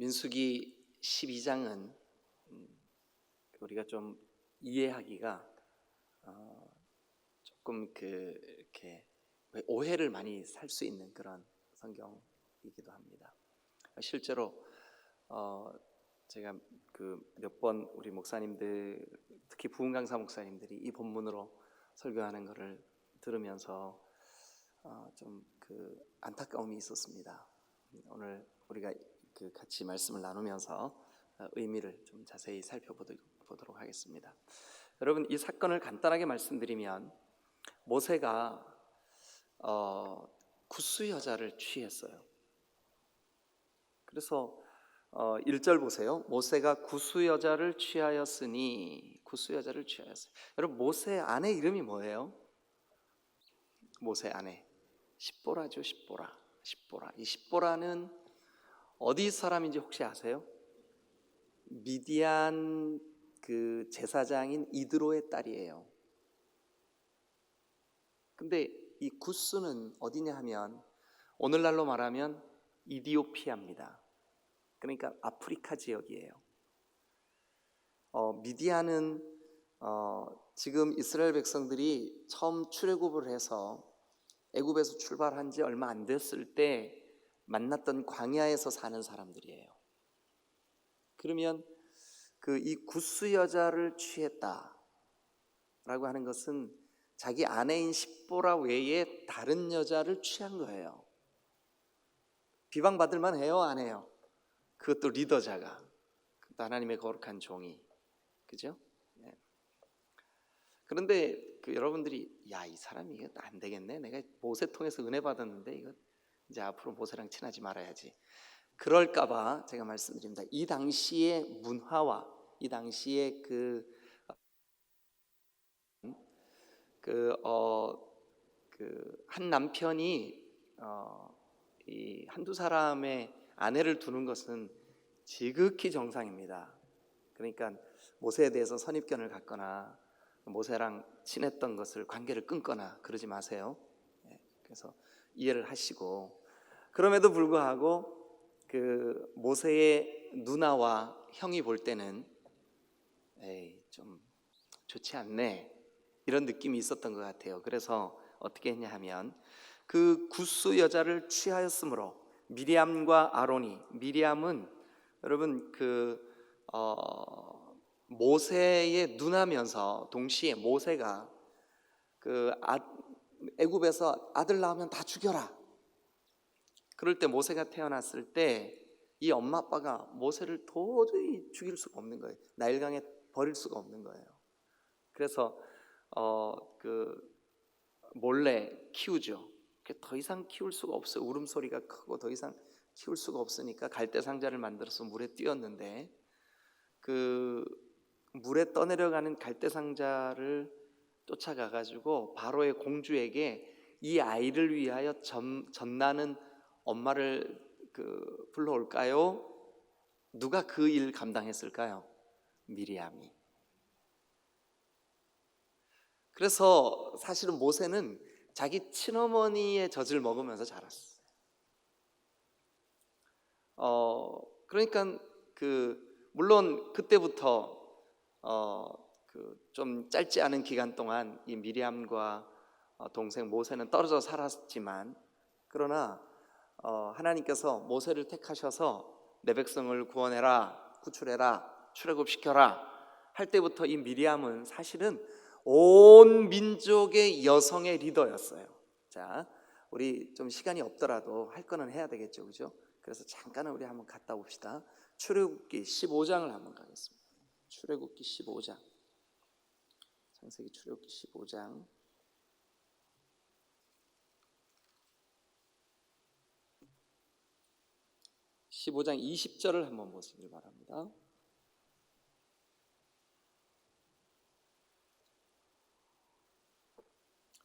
민수기 12장은 음, 우리가 좀 이해하기가 어, 조금 그 이렇게 오해를 많이 살 수 있는 그런 성경이기도 합니다. 실제로 어, 제가 그 몇 번 우리 목사님들 특히 부흥 강사 목사님들이 이 본문으로 설교하는 것을 들으면서 어, 좀그 안타까움이 있었습니다. 오늘 우리가 그 같이 말씀을 나누면서 어, 의미를 좀 자세히 살펴보도록 하겠습니다. 여러분 이 사건을 간단하게 말씀드리면 모세가 어, 구스 여자를 취했어요. 그래서 어, 1절 보세요. 모세가 구스 여자를 취하였으니 구스 여자를 취하였어요. 여러분 모세 아내 이름이 뭐예요? 모세 아내 십보라죠, 십보라. 십보라. 이 십보라는 어디 사람인지 혹시 아세요? 미디안 그 제사장인 이드로의 딸이에요. 근데 이 구스는 어디냐 하면 오늘날로 말하면 이디오피아입니다. 그러니까 아프리카 지역이에요. 어, 미디안은 어, 지금 이스라엘 백성들이 처음 출애굽을 해서 애굽에서 출발한 지 얼마 안 됐을 때 만났던 광야에서 사는 사람들이에요. 그러면 그 이 구스 여자를 취했다라고 하는 것은 자기 아내인 십보라 외에 다른 여자를 취한 거예요. 비방받을 만 해요, 안 해요? 그것도 리더자가 하나님의 거룩한 종이 그죠? 네. 그런데 그 여러분들이 야 이 사람이 이거 안 되겠네. 내가 모세 통해서 은혜 받았는데 이거 이제 앞으로 모세랑 친하지 말아야지. 그럴까봐 제가 말씀드립니다. 이 당시의 문화와 이 당시의 그 그, 어, 그, 한 남편이, 어, 이 한두 사람의 아내를 두는 것은 지극히 정상입니다. 그러니까 모세에 대해서 선입견을 갖거나 모세랑 친했던 것을 관계를 끊거나 그러지 마세요. 예, 그래서 이해를 하시고 그럼에도 불구하고 그 모세의 누나와 형이 볼 때는 에이 좀 좋지 않네 이런 느낌이 있었던 것 같아요. 그래서 어떻게 했냐 하면 그 구스 여자를 취하였으므로 미리암과 아론이 미리암은 여러분 그 어, 모세의 누나면서 동시에 모세가 그 아, 애굽에서 아들 낳으면 다 죽여라. 그럴 때 모세가 태어났을 때 이 엄마 아빠가 모세를 도저히 죽일 수가 없는 거예요. 나일강에 버릴 수가 없는 거예요. 그래서 어 그 몰래 키우죠. 더 이상 키울 수가 없어요. 울음소리가 크고 더 이상 키울 수가 없으니까 갈대 상자를 만들어서 물에 띄웠는데 그 물에 떠내려가는 갈대 상자를 쫓아가 가지고 바로의 공주에게 이 아이를 위하여 전, 전나는 엄마를 그 불러올까요? 누가 그 일 감당했을까요? 미리암이. 그래서 사실은 모세는 자기 친어머니의 젖을 먹으면서 자랐어요. 어, 그러니까 그 물론 그때부터 어, 그 좀 짧지 않은 기간 동안 이 미리암과 어, 동생 모세는 떨어져 살았지만 그러나 어, 하나님께서 모세를 택하셔서 내 백성을 구원해라, 구출해라, 출애굽시켜라 할 때부터 이 미리암은 사실은 온 민족의 여성의 리더였어요. 자, 우리 좀 시간이 없더라도 할 거는 해야 되겠죠, 그죠? 그래서 잠깐은 우리 한번 갔다 옵시다. 출애굽기 15장을 한번 가겠습니다. 출애굽기 15장. 창세기 출애굽기 15장. (15장) (20절을) 한번 보시길 바랍니다.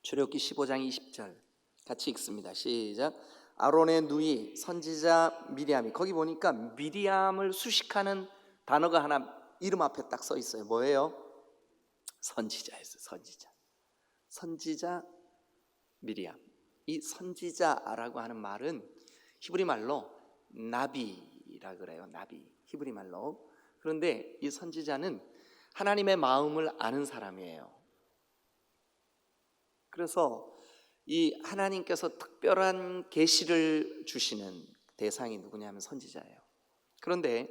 출애굽기 15장 20절 같이 읽습니다. 시작. 아론의 누이 선지자 미리암이 거기 보니까 미리암을 수식하는 단어가 하나 이름 앞에 딱 써 있어요. 뭐예요? 선지자였어요. 선지자. 선지자 미리암. 이 선지자라고 하는 말은 히브리 말로 나비라 그래요. 나비 히브리 말로. 그런데 이 선지자는 하나님의 마음을 아는 사람이에요. 그래서 이 하나님께서 특별한 계시를 주시는 대상이 누구냐면 선지자예요. 그런데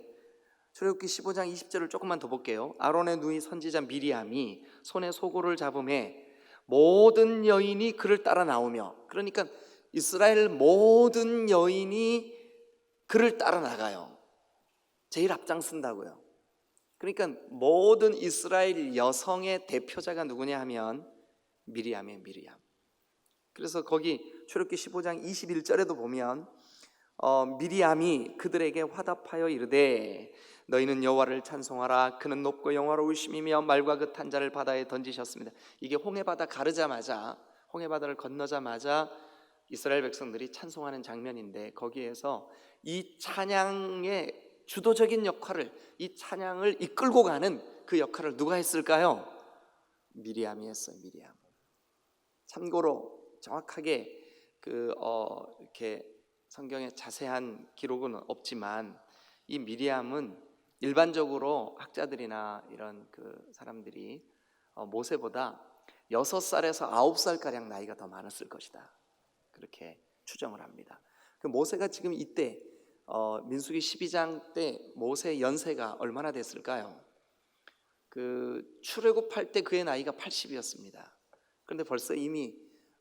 출애굽기 15장 20절을 조금만 더 볼게요. 아론의 누이 선지자 미리암이 손에 소고를 잡음에 모든 여인이 그를 따라 나오며 그러니까 이스라엘 모든 여인이 그를 따라 나가요. 제일 앞장쓴다고요. 그러니까 모든 이스라엘 여성의 대표자가 누구냐 하면 미리암의 미리암. 그래서 거기 출애굽기 15장 21절에도 보면 어, 미리암이 그들에게 화답하여 이르되 너희는 여호와를 찬송하라 그는 높고 영화로우심이며 말과 그 탄자를 바다에 던지셨습니다. 이게 홍해 바다 가르자마자 홍해 바다를 건너자마자 이스라엘 백성들이 찬송하는 장면인데 거기에서 이 찬양의 주도적인 역할을 이 찬양을 이끌고 가는 그 역할을 누가 했을까요? 미리암이 했어요. 미리암. 참고로 정확하게 그 어, 이렇게 성경에 자세한 기록은 없지만 이 미리암은 일반적으로 학자들이나 이런 그 사람들이 어, 모세보다 여섯 살에서 아홉 살 가량 나이가 더 많았을 것이다. 그렇게 추정을 합니다. 그 모세가 지금 이때 어, 민수기 12장 때 모세 연세가 얼마나 됐을까요? 그 출애굽할 때 그의 나이가 80이었습니다. 그런데 벌써 이미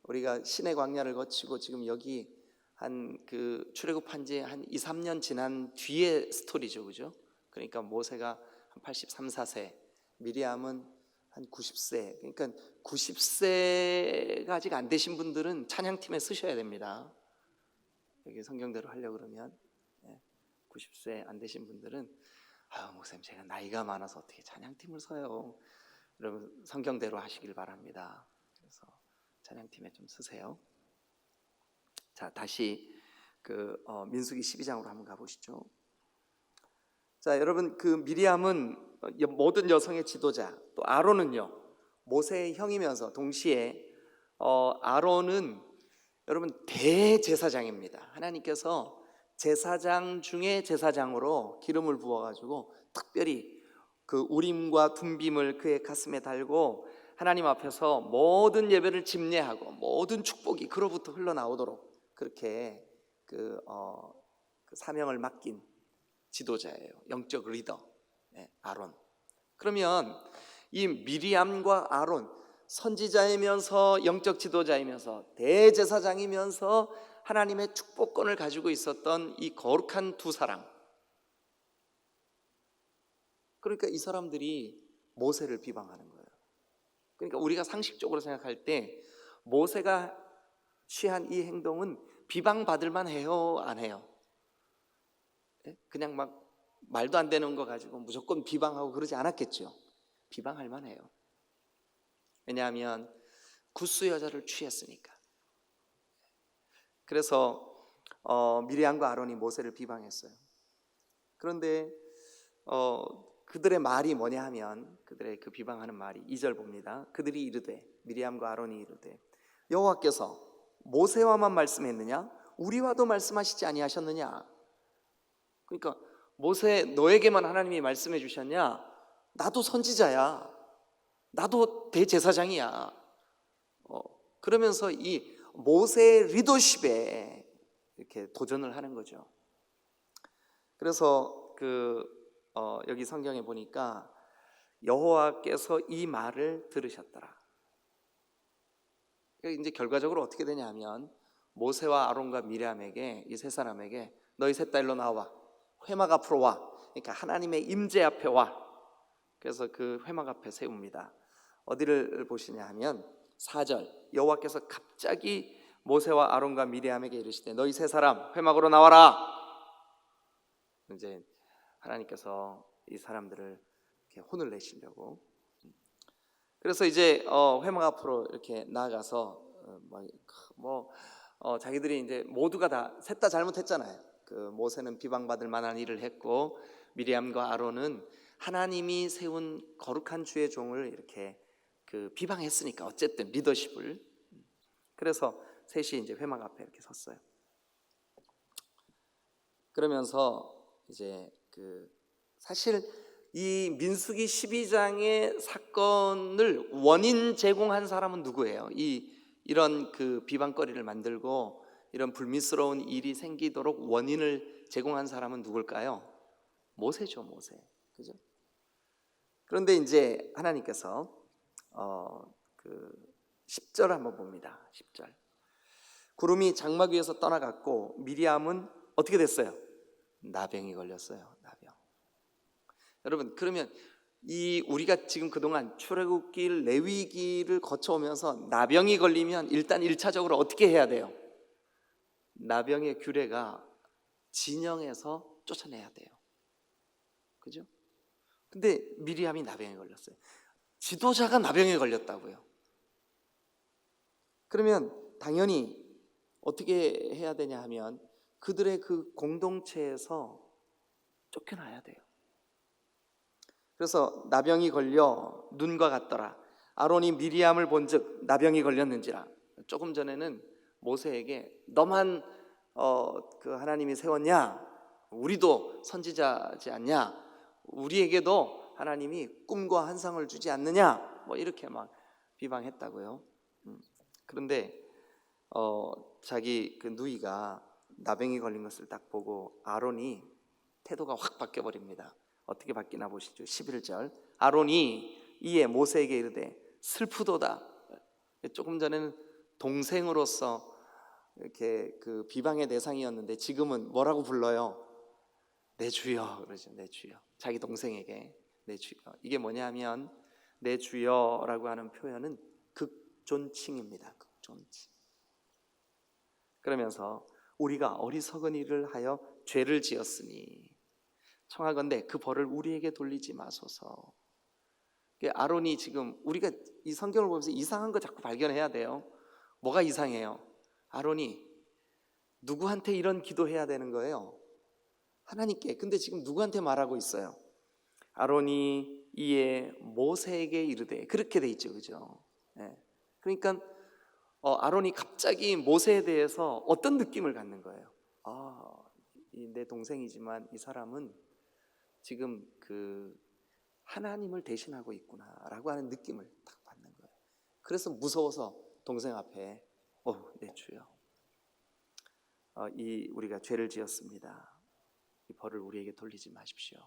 우리가 신의 광야를 거치고 지금 여기 한 그 출애굽한 지 한 2, 3년 지난 뒤의 스토리죠. 그죠? 그러니까 모세가 한 83, 4세, 미리암은 한 90세. 그러니까 90세가 아직 안 되신 분들은 찬양팀에 쓰셔야 됩니다. 여기 성경대로 하려고 그러면 90세 안 되신 분들은 아, 목사님 제가 나이가 많아서 어떻게 찬양팀을 서요? 여러분 성경대로 하시길 바랍니다. 그래서 찬양팀에 좀 쓰세요. 자, 다시 그 어, 민수기 12장으로 한번 가보시죠. 자, 여러분 그 미리암은 여- 모든 여성의 지도자, 또 아론은요 모세의 형이면서 동시에 어, 아론은 여러분 대제사장입니다. 하나님께서 제사장 중에 제사장으로 기름을 부어가지고 특별히 그 우림과 둠빔을 그의 가슴에 달고 하나님 앞에서 모든 예배를 집례하고 모든 축복이 그로부터 흘러나오도록 그렇게 그, 어, 그 사명을 맡긴 지도자예요. 영적 리더 네, 아론. 그러면 이 미리암과 아론 선지자이면서 영적 지도자이면서 대제사장이면서 하나님의 축복권을 가지고 있었던 이 거룩한 두 사람. 그러니까 이 사람들이 모세를 비방하는 거예요. 그러니까 우리가 상식적으로 생각할 때 모세가 취한 이 행동은 비방받을 만 해요, 안 해요? 예? 그냥 막 말도 안 되는 거 가지고 무조건 비방하고 그러지 않았겠죠. 비방할 만해요. 왜냐하면 구스 여자를 취했으니까. 그래서 어, 미리암과 아론이 모세를 비방했어요. 그런데 어, 그들의 말이 뭐냐 하면 그들의 그 비방하는 말이 2절 봅니다. 그들이 이르되 미리암과 아론이 이르되 여호와께서 모세와만 말씀했느냐 우리와도 말씀하시지 아니하셨느냐 그러니까 모세 너에게만 하나님이 말씀해 주셨냐 나도 선지자야 나도 대제사장이야 어, 그러면서 이 모세의 리더십에 이렇게 도전을 하는 거죠 그래서 그 어, 여기 성경에 보니까 여호와께서 이 말을 들으셨더라. 그러니까 이제 결과적으로 어떻게 되냐면 모세와 아론과 미리암에게 이 세 사람에게 너희 셋 다 일로 나와 회막 앞으로 와. 그러니까 하나님의 임재 앞에 와. 그래서 그 회막 앞에 세웁니다. 어디를 보시냐 하면 4절 여호와께서 갑자기 모세와 아론과 미리암에게 이르시되 너희 세 사람 회막으로 나와라. 이제 하나님께서 이 사람들을 이렇게 혼을 내시려고 그래서 이제 어, 회막 앞으로 이렇게 나아가서 어, 뭐, 뭐 어, 자기들이 이제 모두가 다셋다 잘못했잖아요. 그 모세는 비방받을 만한 일을 했고 미리암과 아론은 하나님이 세운 거룩한 주의 종을 이렇게 그 비방했으니까 어쨌든 리더십을 그래서 셋이 이제 회막 앞에 이렇게 섰어요. 그러면서 이제 그 사실 이 민수기 12장의 사건을 원인 제공한 사람은 누구예요? 이 이런 그 비방거리를 만들고 이런 불미스러운 일이 생기도록 원인을 제공한 사람은 누굴까요? 모세죠, 모세. 그죠? 그런데 이제 하나님께서 어 그 10절 한번 봅니다. 10절. 구름이 장막 위에서 떠나갔고 미리암은 어떻게 됐어요? 나병이 걸렸어요. 나병. 여러분 그러면 이 우리가 지금 그동안 출애굽길 레위기를 거쳐오면서 나병이 걸리면 일단 1차적으로 어떻게 해야 돼요? 나병의 규례가 진영에서 쫓아내야 돼요. 그죠? 근데 미리암이 나병에 걸렸어요. 지도자가 나병에 걸렸다고요. 그러면 당연히 어떻게 해야 되냐 하면 그들의 그 공동체에서 쫓겨나야 돼요. 그래서 나병이 걸려 눈과 같더라. 아론이 미리암을 본즉 나병이 걸렸는지라. 조금 전에는 모세에게 너만 어, 그 하나님이 세웠냐? 우리도 선지자지 않냐? 우리에게도 하나님이 꿈과 환상을 주지 않느냐? 뭐 이렇게 막 비방했다고요. 음. 그런데 어, 자기 그 누이가 나병이 걸린 것을 딱 보고 아론이 태도가 확 바뀌어 버립니다. 어떻게 바뀌나 보시죠. 11절. 아론이 이에 모세에게 이르되 슬프도다. 조금 전에는 동생으로서 이렇게 그 비방의 대상이었는데 지금은 뭐라고 불러요? 내 주여 그러죠. 내 주여. 자기 동생에게 내 주여. 이게 뭐냐면 내 주여라고 하는 표현은 극존칭입니다. 극존칭. 그러면서 우리가 어리석은 일을 하여 죄를 지었으니 청하건대 그 벌을 우리에게 돌리지 마소서. 아론이 지금 우리가 이 성경을 보면서 이상한 거 자꾸 발견해야 돼요. 뭐가 이상해요? 아론이 누구한테 이런 기도해야 되는 거예요? 하나님께. 근데 지금 누구한테 말하고 있어요? 아론이 이에 모세에게 이르되 그렇게 돼 있죠, 그죠? 네. 그러니까 어, 아론이 갑자기 모세에 대해서 어떤 느낌을 갖는 거예요? 아, 내 동생이지만 이 사람은 지금 그 하나님을 대신하고 있구나라고 하는 느낌을 딱 받는 거예요. 그래서 무서워서 동생 앞에 어, 내 주여. 어, 이 우리가 죄를 지었습니다. 이 벌을 우리에게 돌리지 마십시오.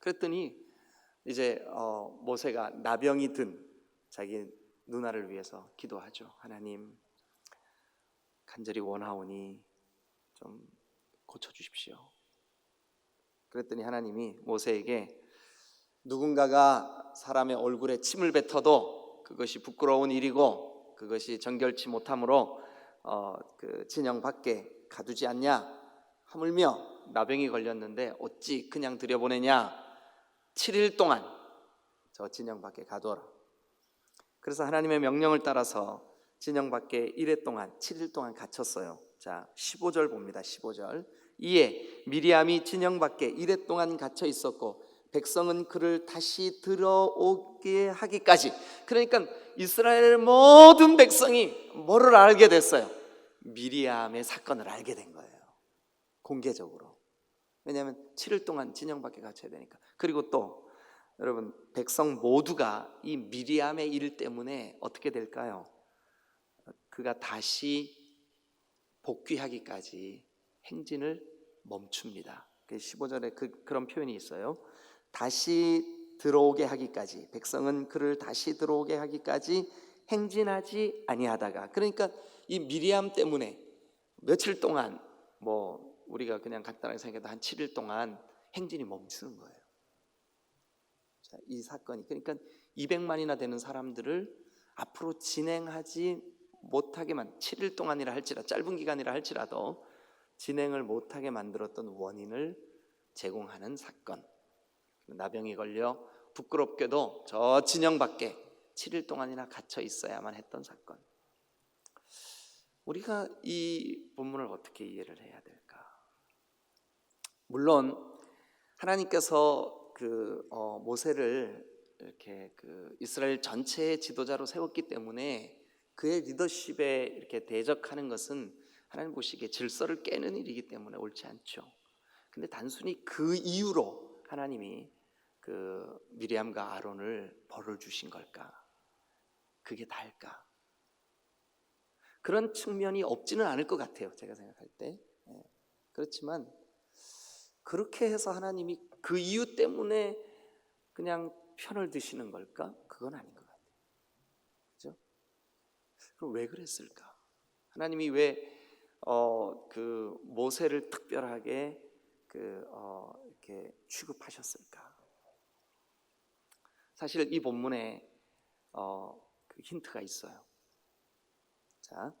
그랬더니 이제 어, 모세가 나병이 든 자기 누나를 위해서 기도하죠. 하나님 간절히 원하오니 좀 고쳐 주십시오. 그랬더니 하나님이 모세에게 누군가가 사람의 얼굴에 침을 뱉어도 그것이 부끄러운 일이고 그것이 정결치 못함으로 어, 그 진영 밖에 가두지 않냐 하물며 나병이 걸렸는데 어찌 그냥 들여보내냐? 7일 동안 저 진영 밖에 가두어라. 그래서 하나님의 명령을 따라서 진영 밖에 1회 동안 7일 동안 갇혔어요. 자 15절 봅니다. 15절. 이에 미리암이 진영 밖에 1회 동안 갇혀 있었고 백성은 그를 다시 들어오게 하기까지. 그러니까 이스라엘 모든 백성이 뭐를 알게 됐어요? 미리암의 사건을 알게 된 거예요. 공개적으로. 왜냐하면 7일 동안 진영 밖에 갇혀야 되니까. 그리고 또 여러분 백성 모두가 이 미리암의 일 때문에 어떻게 될까요? 그가 다시 복귀하기까지 행진을 멈춥니다. 15절에 그, 그런 표현이 있어요. 다시 들어오게 하기까지 백성은 그를 다시 들어오게 하기까지 행진하지 아니하다가 그러니까 이 미리암 때문에 며칠 동안 뭐 우리가 그냥 간단하게 생각해도 한 7일 동안 행진이 멈추는 거예요. 자, 이 사건이 그러니까 200만이나 되는 사람들을 앞으로 진행하지 못하게만 7일 동안이라 할지라 짧은 기간이라 할지라도 진행을 못하게 만들었던 원인을 제공하는 사건. 나병이 걸려 부끄럽게도 저 진영 밖에 7일 동안이나 갇혀 있어야만 했던 사건. 우리가 이 본문을 어떻게 이해를 해야 될까? 물론 하나님께서 그 어, 모세를 이렇게 그 이스라엘 전체의 지도자로 세웠기 때문에 그의 리더십에 이렇게 대적하는 것은 하나님 보시기에 질서를 깨는 일이기 때문에 옳지 않죠. 근데 단순히 그 이유로 하나님이 그 미리암과 아론을 벌을 주신 걸까? 그게 다일까? 그런 측면이 없지는 않을 것 같아요. 제가 생각할 때. 예. 그렇지만 그렇게 해서 하나님이 그 이유 때문에 그냥 편을 드시는 걸까? 그건 아닌 것 같아요. 그죠? 그럼 왜 그랬을까? 하나님이 왜 어, 그 모세를 특별하게 그 어, 이렇게 취급하셨을까? 사실 이 본문에 어, 그 힌트가 있어요. 자,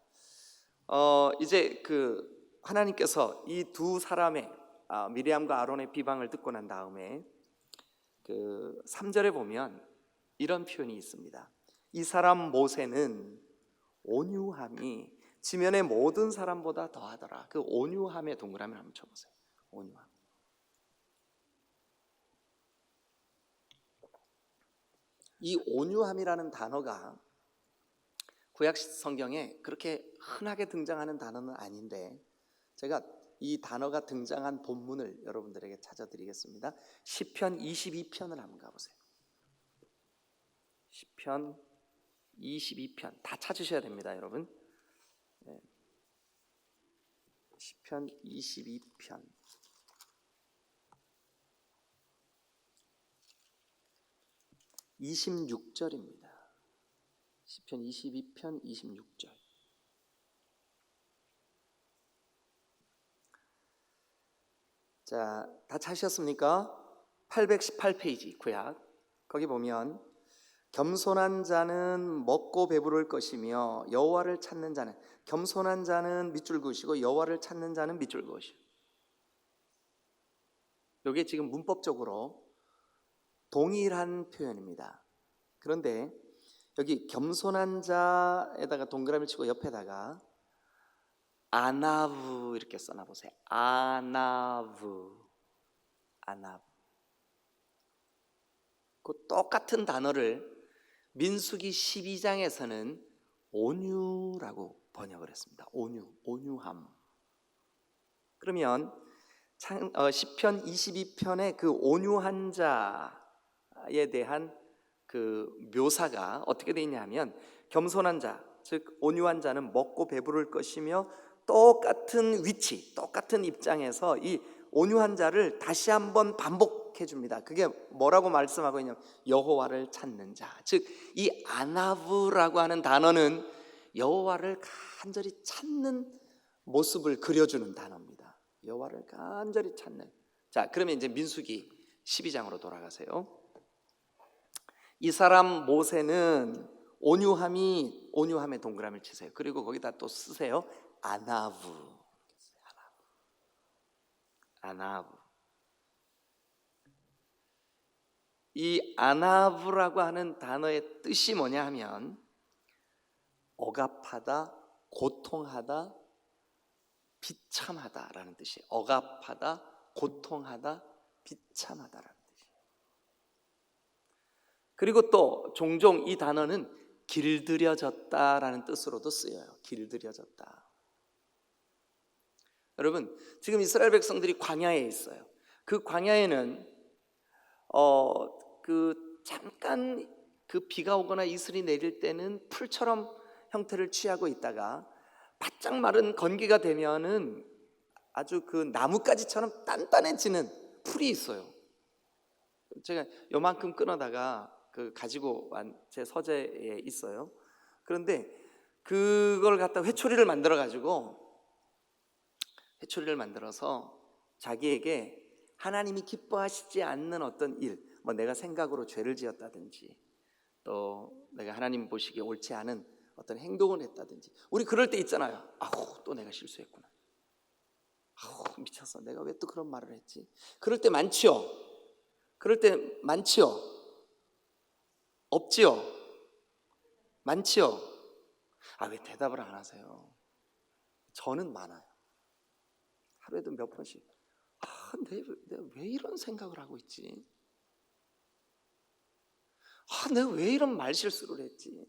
어, 이제 그 하나님께서 이 두 사람의 아, 미리암과 아론의 비방을 듣고 난 다음에 그 3절에 보면 이런 표현이 있습니다. 이 사람 모세는 온유함이 지면의 모든 사람보다 더하더라. 그 온유함의 동그라미 한번 쳐보세요. 온유함. 이 온유함이라는 단어가 구약 성경에 그렇게 흔하게 등장하는 단어는 아닌데 제가 이 단어가 등장한 본문을 여러분들에게 찾아드리겠습니다. 시편 22편을 한번 가보세요. 시편 22편 다 찾으셔야 됩니다, 여러분. 네. 시편 22편 26절입니다. 시편 22편 26절. 자, 다 찾으셨습니까? 818페이지 구약. 거기 보면 겸손한 자는 먹고 배부를 것이며 여호와를 찾는 자는 겸손한 자는 밑줄 그으시고 여호와를 찾는 자는 밑줄 그으시오. 이게 지금 문법적으로 동일한 표현입니다. 그런데 여기 겸손한 자에다가 동그라미 치고 옆에다가 아나브 이렇게 써놔 보세요. 아나브, 아나브. 그 똑같은 단어를 민수기 12장에서는 온유라고 번역을 했습니다. 온유, 온유함. 그러면 창, 어, 시편 22편의 그 온유한 자에 대한 그 묘사가 어떻게 되어 있냐면 겸손한 자, 즉 온유한 자는 먹고 배부를 것이며 똑같은 위치, 똑같은 입장에서 이 온유한 자를 다시 한번 반복해 줍니다. 그게 뭐라고 말씀하고 있냐면 여호와를 찾는 자. 즉 이 아나브라고 하는 단어는 여호와를 간절히 찾는 모습을 그려 주는 단어입니다. 여호와를 간절히 찾는. 자, 그러면 이제 민수기 12장으로 돌아가세요. 이 사람 모세는 온유함이 온유함의 동그라미를 치세요. 그리고 거기다 또 쓰세요. 아나브. 아나브. 이 아나브라고 하는 단어의 뜻이 뭐냐 하면 억압하다, 고통하다, 비참하다라는 뜻이에요. 억압하다, 고통하다, 비참하다라는 뜻이에요. 그리고 또 종종 이 단어는 길들여졌다라는 뜻으로도 쓰여요. 길들여졌다. 여러분, 지금 이스라엘 백성들이 광야에 있어요. 그 광야에는 어 그 잠깐 그 비가 오거나 이슬이 내릴 때는 풀처럼 형태를 취하고 있다가 바짝 마른 건기가 되면은 아주 그 나뭇가지처럼 단단해지는 풀이 있어요. 제가 요만큼 끊어다가 그 가지고 온제 서재에 있어요. 그런데 그걸 갖다 회초리를 만들어 가지고 회초리를 만들어서 자기에게 하나님이 기뻐하시지 않는 어떤 일, 뭐 내가 생각으로 죄를 지었다든지 또 내가 하나님 보시기에 옳지 않은 어떤 행동을 했다든지 우리 그럴 때 있잖아요. 아우 또 내가 실수했구나. 아우 미쳤어. 내가 왜 또 그런 말을 했지? 그럴 때 많지요. 그럴 때 많지요. 없지요. 많지요. 아 왜 대답을 안 하세요? 저는 많아요. 하루에도 몇 번씩 아, 내, 내가 왜 이런 생각을 하고 있지? 아, 내가 왜 이런 말실수를 했지?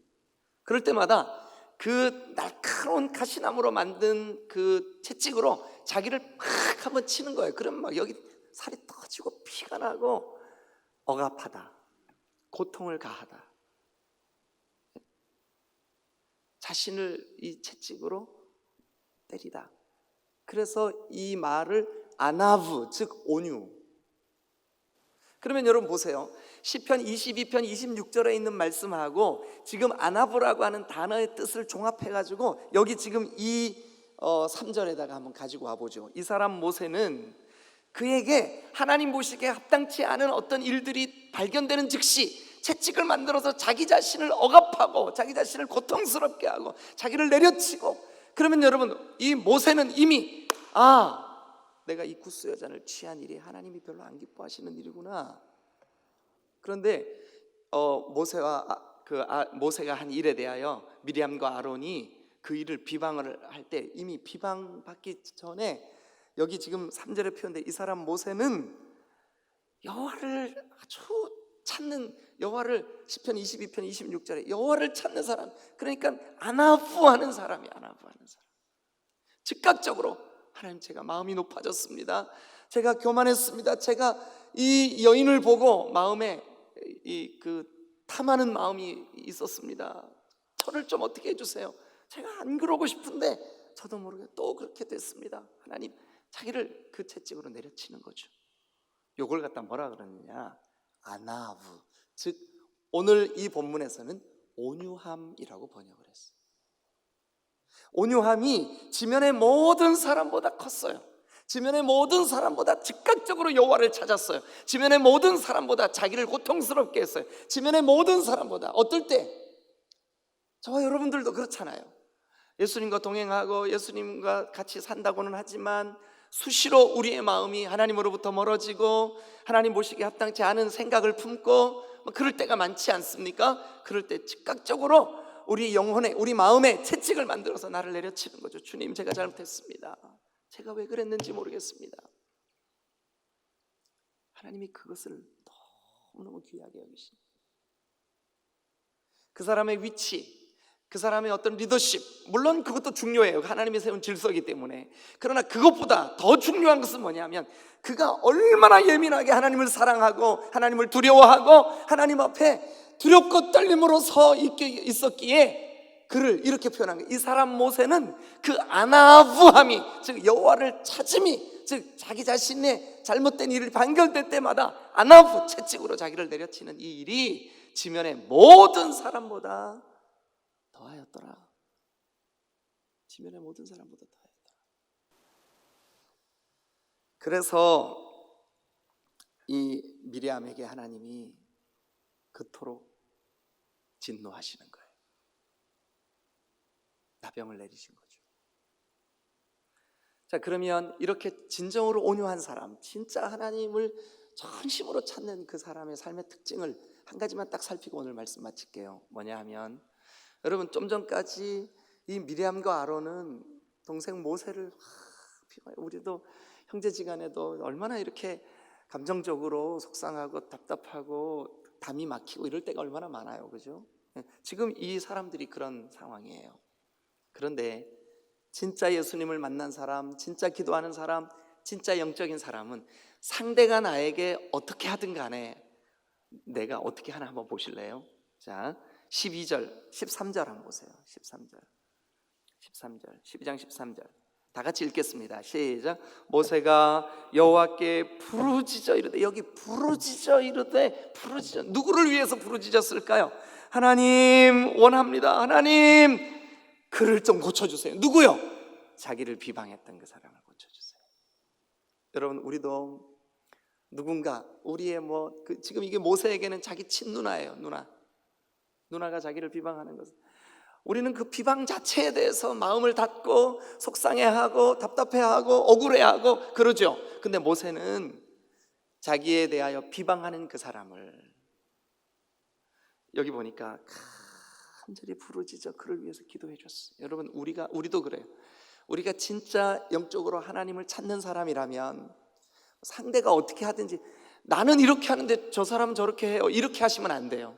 그럴 때마다 그 날카로운 가시나무로 만든 그 채찍으로 자기를 팍 한번 치는 거예요. 그럼 막 여기 살이 터지고 피가 나고 억압하다, 고통을 가하다. 자신을 이 채찍으로 때리다. 그래서 이 말을 아나브 즉 온유. 그러면 여러분 보세요. 시편 22편 26절에 있는 말씀하고 지금 아나브라고 하는 단어의 뜻을 종합해 가지고 여기 지금 이 어, 3절에다가 한번 가지고 와 보죠. 이 사람 모세는 그에게 하나님 보시기에 합당치 않은 어떤 일들이 발견되는 즉시 채찍을 만들어서 자기 자신을 억압하고 자기 자신을 고통스럽게 하고 자기를 내려치고 그러면 여러분 이 모세는 이미 아 내가 이 구스 여자를 취한 일이 하나님이 별로 안 기뻐하시는 일이구나. 그런데 어, 모세와 아, 그 아, 모세가 한 일에 대하여 미리암과 아론이 그 일을 비방을 할 때 이미 비방받기 전에 여기 지금 3절에 표현돼 이 사람 모세는 여호와를 아주 찾는 여호와를 시편 22편 26절에 여호와를 찾는 사람 그러니까 아나부하는 사람이 아나부하는 사람. 즉각적으로 하나님 제가 마음이 높아졌습니다. 제가 교만했습니다. 제가 이 여인을 보고 마음에 이 그 탐하는 마음이 있었습니다. 저를 좀 어떻게 해주세요? 제가 안 그러고 싶은데 저도 모르게 또 그렇게 됐습니다. 하나님 자기를 그 채찍으로 내려치는 거죠. 요걸 갖다 뭐라 그러느냐? 아나브 즉 오늘 이 본문에서는 온유함이라고 번역을 했어요. 온유함이 지면의 모든 사람보다 컸어요. 지면의 모든 사람보다 즉각적으로 여호와를 찾았어요. 지면의 모든 사람보다 자기를 고통스럽게 했어요. 지면의 모든 사람보다 어떨 때 저와 여러분들도 그렇잖아요. 예수님과 동행하고 예수님과 같이 산다고는 하지만 수시로 우리의 마음이 하나님으로부터 멀어지고 하나님 보시기에 합당치 않은 생각을 품고 뭐 그럴 때가 많지 않습니까? 그럴 때 즉각적으로 우리 영혼에 우리 마음에 채찍을 만들어서 나를 내려치는 거죠. 주님 제가 잘못했습니다. 제가 왜 그랬는지 모르겠습니다. 하나님이 그것을 너무너무 귀하게 여기십니다. 그 사람의 위치, 그 사람의 어떤 리더십, 물론 그것도 중요해요. 하나님이 세운 질서이기 때문에. 그러나 그것보다 더 중요한 것은 뭐냐면 그가 얼마나 예민하게 하나님을 사랑하고 하나님을 두려워하고 하나님 앞에 두렵고 떨림으로 서 있었기에 그를 이렇게 표현한 거예요. 이 사람 모세는 그 아나부함이 즉 여호와를 찾음이 즉 자기 자신의 잘못된 일을 반결될 때마다 아나부 채찍으로 자기를 내려치는 이 일이 지면의 모든 사람보다 더하였더라. 지면의 모든 사람보다 더하였더라. 그래서 이 미리암에게 하나님이 그토록 진노하시는 거예요. 나병을 내리신 거죠. 자, 그러면 이렇게 진정으로 온유한 사람, 진짜 하나님을 전심으로 찾는 그 사람의 삶의 특징을 한 가지만 딱 살피고 오늘 말씀 마칠게요. 뭐냐 하면 여러분 좀 전까지 이 미리암과 아론은 동생 모세를 우리도 형제지간에도 얼마나 이렇게 감정적으로 속상하고 답답하고 담이 막히고 이럴 때가 얼마나 많아요, 그죠? 지금 이 사람들이 그런 상황이에요. 그런데 진짜 예수님을 만난 사람, 진짜 기도하는 사람, 진짜 영적인 사람은 상대가 나에게 어떻게 하든 간에 내가 어떻게 하나 한번 보실래요? 자, 12절, 13절 한번 보세요. 13절. 13절. 12장 13절. 다 같이 읽겠습니다. 시작. 모세가 여호와께 부르짖어 이르되 여기 부르짖어 이르되 부르짖어 누구를 위해서 부르짖었을까요? 하나님 원합니다. 하나님 그를 좀 고쳐 주세요. 누구요? 자기를 비방했던 그 사람을 고쳐 주세요. 여러분 우리도 누군가 우리의 뭐 그 지금 이게 모세에게는 자기 친누나예요. 누나. 누나가 자기를 비방하는 것은 우리는 그 비방 자체에 대해서 마음을 닫고 속상해하고 답답해하고 억울해하고 그러죠. 근데 모세는 자기에 대하여 비방하는 그 사람을 여기 보니까 간절히 부르짖어 그를 위해서 기도해 줬어요. 여러분 우리가 우리도 그래요. 우리가 진짜 영적으로 하나님을 찾는 사람이라면 상대가 어떻게 하든지 나는 이렇게 하는데 저 사람은 저렇게 해요. 이렇게 하시면 안 돼요.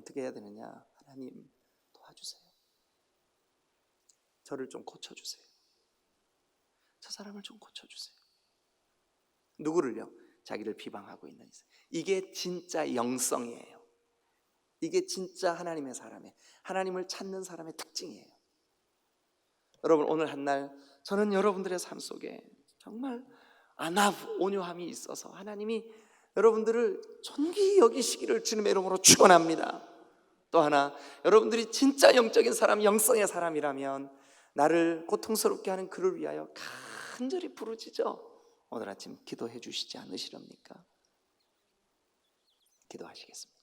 어떻게 해야 되느냐? 하나님 도와주세요. 저를 좀 고쳐주세요. 저 사람을 좀 고쳐주세요. 누구를요? 자기를 비방하고 있는 이세. 이게 진짜 영성이에요. 이게 진짜 하나님의 사람의 하나님을 찾는 사람의 특징이에요. 여러분 오늘 한 날 저는 여러분들의 삶 속에 정말 안하고 온유함이 있어서 하나님이 여러분들을 존귀 여기시기를 주님의 이름으로 축원합니다. 또 하나 여러분들이 진짜 영적인 사람, 영성의 사람이라면 나를 고통스럽게 하는 그를 위하여 간절히 부르짖어 오늘 아침 기도해 주시지 않으시렵니까? 기도하시겠습니다.